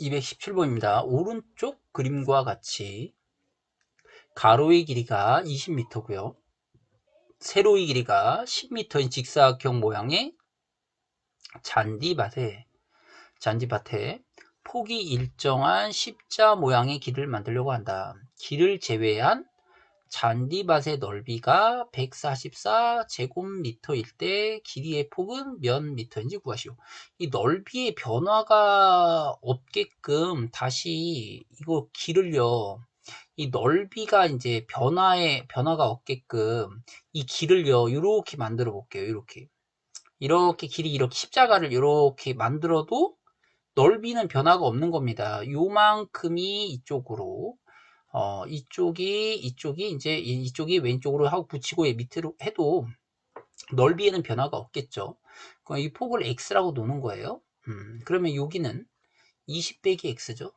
217번입니다. 오른쪽 그림과 같이 가로의 길이가 20m고요. 세로의 길이가 10m인 직사각형 모양의 잔디밭에 잔디밭에 폭이 일정한 십자 모양의 길을 만들려고 한다. 길을 제외한 잔디밭의 넓이가 144제곱미터일 때 길이의 폭은 몇 미터인지 구하시오. 이 넓이의 변화가 없게끔 다시 이거 길을요. 이 넓이가 이제 변화에 변화가 없게끔 이 길을요. 이렇게 만들어 볼게요. 이렇게. 이렇게 길이 이렇게 십자가를 이렇게 만들어도 넓이는 변화가 없는 겁니다. 요만큼이 이쪽으로 어, 이쪽이 이쪽이 이제 이쪽이 왼쪽으로 하고 붙이고 밑으로 해도 넓이에는 변화가 없겠죠. 그럼 이 폭을 x라고 놓는 거예요. 음, 그러면 여기는 20 빼기 x죠.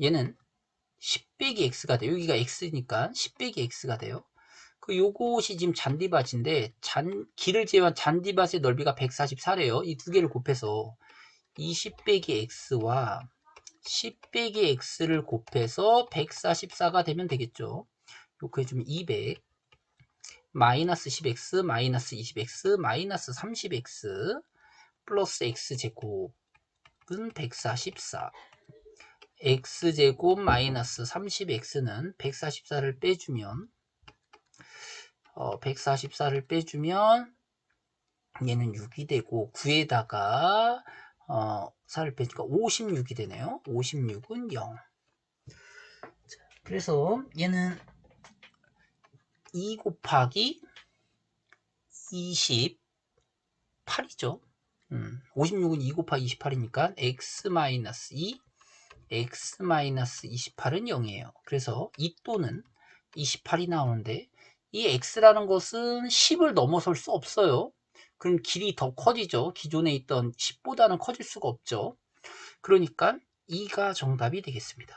얘는 10 빼기 x가 돼요. 여기가 x니까 10 빼기 x가 돼요. 그 요것이 지금 잔디밭인데 잔 길을 제외한 잔디밭의 넓이가 144래요. 이 두 개를 곱해서 20 빼기 x와 10 빼기 x를 곱해서 144가 되면 되겠죠. 요거 해주면 200 마이너스 10x 마이너스 20x 마이너스 30x 플러스 x제곱은 144 x제곱 마이너스 30x는 144를 빼주면 어, 144를 빼주면 얘는 6이 되고 9에다가 어, 4를 빼니까 56이 되네요. 56은 0. 자, 그래서 얘는 2 곱하기 28이죠. 음, 56은 2 곱하기 28이니까 x 2 x 28은 0이에요. 그래서 이 또는 28이 나오는데 이 x라는 것은 10을 넘어설 수 없어요. 그럼 길이 더 커지죠. 기존에 있던 10보다는 커질 수가 없죠. 그러니까 2가 정답이 되겠습니다.